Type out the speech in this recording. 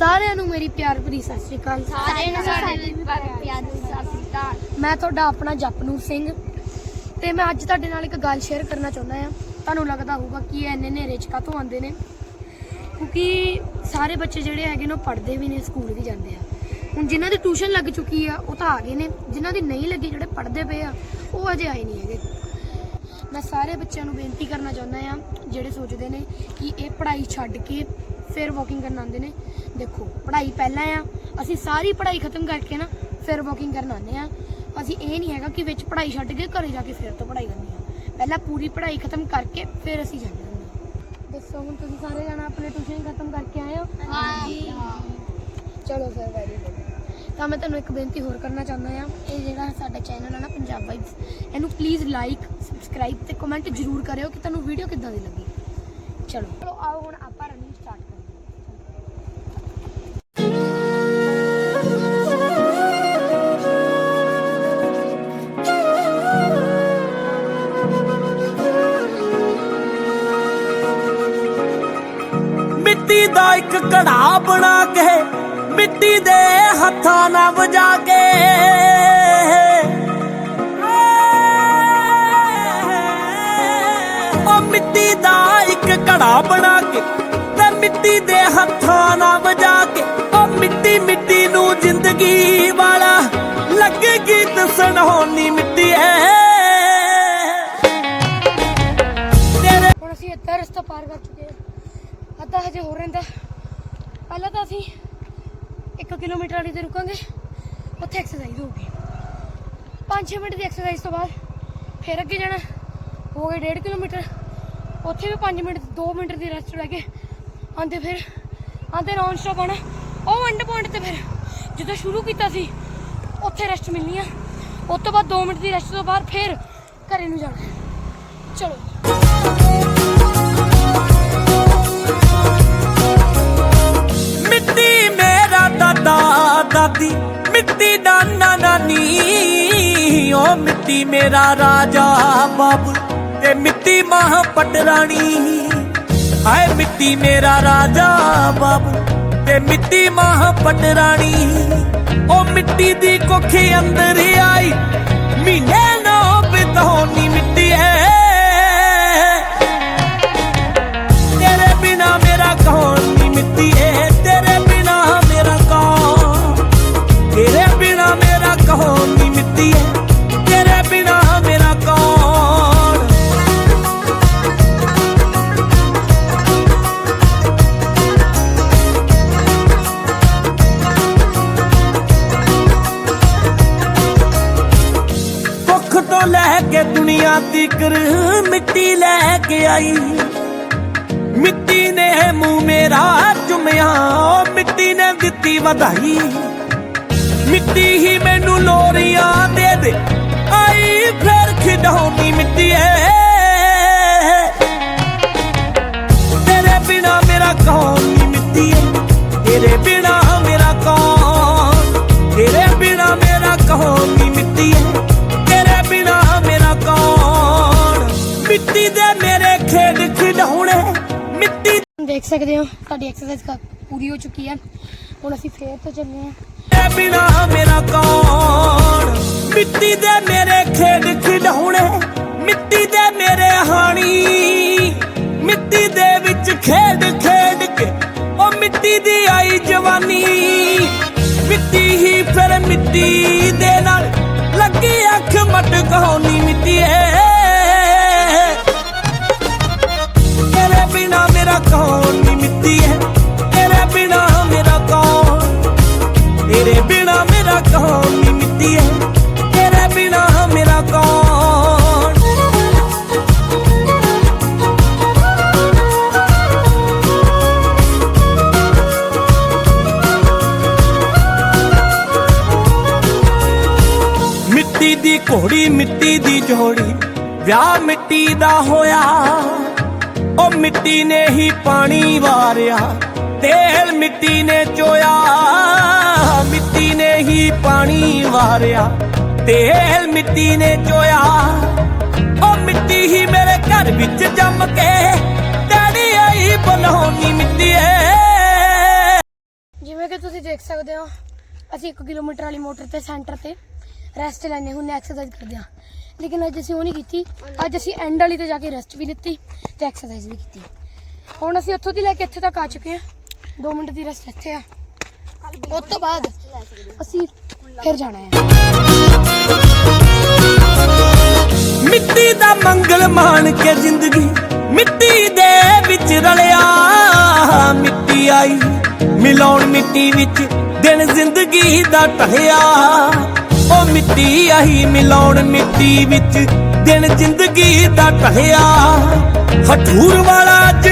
ਸਾਰਿਆਂ ਨੂੰ ਮੇਰੀ ਪਿਆਰ ਭਰੀ ਸਤਿ ਸ਼੍ਰੀ ਅਕਾਲ। ਸਾਰਿਆਂ ਨੂੰ ਸਾਡੇ ਪਿਆਰ ਦੀ ਸਤਿ ਸ਼੍ਰੀ ਅਕਾਲ। ਮੈਂ ਤੁਹਾਡਾ ਆਪਣਾ ਜਪਨੂਰ ਸਿੰਘ ਤੇ ਮੈਂ ਅੱਜ ਤੁਹਾਡੇ ਨਾਲ ਇੱਕ ਗੱਲ ਸ਼ੇਅਰ ਕਰਨਾ ਚਾਹੁੰਦਾ ਆ ਤੁਹਾਨੂੰ ਲੱਗਦਾ ਹੋਊਗਾ ਕਿ ਇਹ ਇੰਨੇ ਹਨੇਰੇ ਚ ਕਾਹਤੋਂ ਆਉਂਦੇ ਨੇ? ਕਿਉਂਕਿ ਸਾਰੇ ਬੱਚੇ ਜਿਹੜੇ ਹੈਗੇ ਨੇ ਉਹ ਪੜ੍ਹਦੇ ਵੀ ਨੇ ਸਕੂਲ ਵੀ ਜਾਂਦੇ ਆ। ਹੁਣ ਜਿਨ੍ਹਾਂ ਦੀ ਟਿਊਸ਼ਨ ਲੱਗ ਚੁੱਕੀ ਆ ਉਹ ਤਾਂ ਆ ਗਏ ਨੇ। ਜਿਨ੍ਹਾਂ ਦੀ ਨਹੀਂ ਲੱਗੀ ਜਿਹੜੇ ਪੜ੍ਹਦੇ ਪਏ ਆ ਉਹ ਅਜੇ ਆਏ ਨਹੀਂ ਹੈਗੇ। ਮੈਂ ਸਾਰੇ ਬੱਚਿਆਂ ਨੂੰ ਬੇਨਤੀ ਕਰਨਾ ਚਾਹੁੰਦਾ ਆ ਜਿਹੜੇ ਸੋਚਦੇ ਨੇ ਕਿ ਇਹ ਪੜ੍ਹਾਈ ਛੱਡ ਕੇ ਫਿਰ ਵਾਕਿੰਗ ਕਰਨ ਆਉਂਦੇ ਨੇ। ਦੇਖੋ ਪੜ੍ਹਾਈ ਪਹਿਲਾਂ ਆ। ਅਸੀਂ ਸਾਰੀ ਪੜ੍ਹਾਈ ਖਤਮ ਕਰਕੇ ਨਾ ਫਿਰ ਵਾਕਿੰਗ ਕਰਨ ਆਉਂਦੇ ਆ। ਅਸੀਂ ਇਹ ਨਹੀਂ ਹੈਗਾ ਕਿ ਵਿੱਚ ਪੜ੍ਹਾਈ ਛੱਡ ਕੇ ਘਰੇ ਜਾ ਕੇ ਫਿਰ ਤੋਂ ਪੜ੍ਹਾਈ ਕਰਨੀ ਆ। ਪਹਿਲਾਂ ਪੂਰੀ ਪੜ੍ਹਾਈ ਖਤਮ ਕਰਕੇ ਫਿਰ ਅਸੀਂ ਜਾਂਦੇ ਹੁੰਦੇ ਹਾਂ ਦੱਸੋ ਹੁਣ ਤੁਸੀਂ ਸਾਰੇ ਜਾਣਾ ਆਪਣੇ ਟਿਊਸ਼ਨ ਖਤਮ ਕਰਕੇ ਆਏ ਹੋ? ਹਾਂਜੀ। ਚਲੋ ਫਿਰ ਵੈਰੀ ਗੁੱਡ ਤਾਂ ਮੈਂ ਤੁਹਾਨੂੰ ਇੱਕ ਬੇਨਤੀ ਹੋਰ ਕਰਨਾ ਚਾਹੁੰਦਾ ਆ। ਇਹ ਜਿਹੜਾ ਸਾਡਾ ਚੈਨਲ ਹੈ ਨਾ ਪੰਜਾਬ ਵਾਈਬਸ ਇਹਨੂੰ ਪਲੀਜ਼ ਲਾਈਕ ਸਬਸਕ੍ਰਾਈਬ ਤੇ ਕਮੈਂਟ ਜ਼ਰੂਰ ਕਰਿਓ ਕਿ ਤੁਹਾਨੂੰ ਵੀਡੀਓ ਕਿੱਦਾਂ ਦੀ ਲੱਗੀ। ਚਲੋ। ਚਲੋ ਆਓ ਹੁਣ ਆਪਾਂ ਮਿੱਟੀ ਦਾ ਇੱਕ ਘੜਾ ਬਣਾ ਕੇ, ਮਿੱਟੀ ਦੇ ਹੱਥਾਂ ਨਾਲ ਵਜਾ ਕੇ। ਉਹ ਮਿੱਟੀ ਦਾ ਇੱਕ ਘੜਾ ਬਣਾ ਕੇ ਤੇ ਮਿੱਟੀ ਦੇ ਹੱਥਾਂ ਨਾਲ ਵਜਾ ਕੇ, ਉਹ ਮਿੱਟੀ ਮਿੱਟੀ ਨੂੰ ਜ਼ਿੰਦਗੀ ਵਾਲਾ ਲੱਗੇ ਗੀਤ ਸੁਣਾਉਣੀ ਮਿੱਟੀ ਐ। ਅਸੀਂ ਅੱਧਾ ਰਸਤਾ ਪਾਰ ਕਰ ਚੁੱਕੇ ਅੱਧਾ ਹਜੇ ਹੋਰ ਰਹਿੰਦਾ। ਪਹਿਲਾਂ ਤਾਂ ਅਸੀਂ 1 ਕਿਲੋਮੀਟਰ ਵਾਲੀ ਤੇ ਰੁਕਾਂਗੇ, ਉੱਥੇ ਐਕਸਰਸਾਈਜ਼ ਹੋਊਗੀ। 5-6 ਮਿੰਟ ਦੀ ਐਕਸਰਸਾਈਜ਼ ਤੋਂ ਬਾਅਦ ਫਿਰ ਅੱਗੇ ਜਾਣਾ, ਹੋ ਗਏ 1.5 ਕਿਲੋਮੀਟਰ। ਉੱਥੇ ਵੀ 5 ਮਿੰਟ 2 ਮਿੰਟ ਦੀ ਰੈਸਟ ਲੈ ਕੇ ਆਂਦੇ ਫਿਰ ਆਂਦੇ ਨੌਨ ਸਟਾਪ ਆਣਾ ਉਹ ਐਂਡ ਪੁਆਇੰਟ ਤੇ ਫਿਰ ਜਦੋਂ ਸ਼ੁਰੂ ਕੀਤਾ ਸੀ, ਉੱਥੇ ਰੈਸਟ ਮਿਲਣੀ ਆ। ਉਸ ਤੋਂ ਬਾਅਦ 2 ਮਿੰਟ ਦੀ ਰੈਸਟ ਤੋਂ ਬਾਅਦ ਫਿਰ ਘਰੇ ਨੂੰ ਜਾਣਾ। ਚਲੋ। ਦਾਦੀ ਮਿੱਟੀ ਨਾਨਾ ਨਾਨੀ ਓ ਮਿੱਟੀ ਮੇਰਾ ਰਾਜਾ ਬਾਬੂ ਤੇ ਮਿੱਟੀ ਮਾਂ ਪਟਰਾਣੀ ਹਾਏ, ਮਿੱਟੀ ਮੇਰਾ ਰਾਜਾ ਬਾਬੂ ਤੇ ਮਿੱਟੀ ਮਾਂ ਪਟਰਾਣੀ ਓ ਮਿੱਟੀ ਦੀ ਕੁੱਖ ਅੰਦਰ ਆਈ, ਮਹੀਨੇ ਨੋ ਬਿਤੋਨੀ ਤੀਕਰ ਮਿੱਟੀ ਲੈ ਕੇ ਆਈ। ਮਿੱਟੀ ਨੇ ਮੂੰਹ ਮੇਰਾ ਚੁੰਮਿਆ ਮਿੱਟੀ ਨੇ ਦਿੱਤੀ ਵਧਾਈ। ਮਿੱਟੀ ਹੀ ਮੈਨੂੰ ਲੋਰੀਆਂ ਦੇ ਦੇ ਸਕਦੇ ਹੋ। ਸਾਡੀ ਐਕਸਰਸਾਈਜ਼ ਪੂਰੀ ਹੋ ਚੁੱਕੀ ਹੈ। ਹੁਣ ਅਸੀਂ ਫੇਰ ਤੋਂ ਚੱਲੇ ਹਾਂ। ਬਿਨਾ ਮੇਰਾ ਕੌਣ? ਮਿੱਟੀ ਦੇ ਮੇਰੇ ਖੇਡ ਖਿਡਾਉਣੇ ਮਿੱਟੀ ਦੇ ਮੇਰੇ ਹਾਣੀ। ਮਿੱਟੀ ਦੇ ਵਿੱਚ ਖੇਡ ਖੇਡ ਕੇ ਉਹ ਮਿੱਟੀ ਦੀ ਆਈ ਜਵਾਨੀ। ਮਿੱਟੀ ਹੀ ਫਿਰ ਮਿੱਟੀ ਦੇ ਨਾਲ ਲੱਗੀ ਅੱਖ ਮਟਕਾਉਣੀ। ਮਿੱਟੀ ਏ ਦੀ ਘੋੜੀ ਮਿੱਟੀ ਦੀ ਜੋੜੀ, ਵਿਆਹ ਮਿੱਟੀ ਦਾ ਹੋਇਆ। ਉਹ ਮਿੱਟੀ ਨੇ ਹੀ ਪਾਣੀ ਵਾਰਿਆ, ਤੇਲ ਮਿੱਟੀ ਨੇ ਚੋਇਆ। ਮਿੱਟੀ ਨੇ ਹੀ ਪਾਣੀ ਵਾਰਿਆ, ਤੇਲ ਮਿੱਟੀ ਨੇ ਚੋਇਆ। ਉਹ ਮਿੱਟੀ ਹੀ ਮੇਰੇ ਘਰ ਵਿੱਚ ਜੰਮ ਕੇ, ਡੈਡੀ ਆਈ ਬਣਾਉਣੀ ਮਿੱਟੀ ਏ ਜਿਵੇਂ ਕਿ ਤੁਸੀਂ ਦੇਖ ਸਕਦੇ ਹੋ, ਅਸੀਂ 1 ਕਿਲੋਮੀਟਰ ਵਾਲੀ ਮੋਟਰ ਤੇ ਸੈਂਟਰ ਤੇ ਰੈਸਟ ਲੈਣੇ ਹੁੰਨੇ ਐਕਸਰਸਾਈਜ਼ ਕਰਦੇ ਹਾਂ। ਲੇਕਿਨ ਅੱਜ ਅਸੀਂ ਉਹ ਨਹੀਂ ਕੀਤੀ। ਅੱਜ ਅਸੀਂ ਐਂਡ ਵਾਲੀ ਤੇ ਜਾ ਕੇ ਰੈਸਟ ਵੀ ਲਿੱਤੀ ਤੇ ਐਕਸਰਸਾਈਜ਼ ਵੀ ਕੀਤੀ। ਹੁਣ ਅਸੀਂ ਉੱਥੋਂ ਦੀ ਲੈ ਕੇ ਇੱਥੇ ਤੱਕ ਆ ਚੁੱਕੇ ਹਾਂ। 2 ਮਿੰਟ ਦੀ ਰੈਸਟ ਇੱਥੇ ਆ। ਉਸ ਤੋਂ ਬਾਅਦ ਅਸੀਂ ਫਿਰ ਜਾਣਾ ਹੈ। ਮਿੱਟੀ ਦਾ ਮੰਗਲ ਮਾਣ ਕੇ ਜ਼ਿੰਦਗੀ ਮਿੱਟੀ ਦੇ ਵਿੱਚ ਰਲਿਆ। ਮਿੱਟੀ ਆਈ, ਮਿਲਾਉਣ ਮਿੱਟੀ ਵਿੱਚ ਦਿਨ ਜ਼ਿੰਦਗੀ ਦਾ ਟਹਿਆ ਉਹ ਮਿੱਟੀ ਆਹੀ ਮਿਲਾਉਣ ਮਿੱਟੀ ਵਿੱਚ ਦਿਨ ਜ਼ਿੰਦਗੀ ਦਾ ਟਹਿਆ ਹਠੂਰ ਵਾਲਾ ਅੱਜ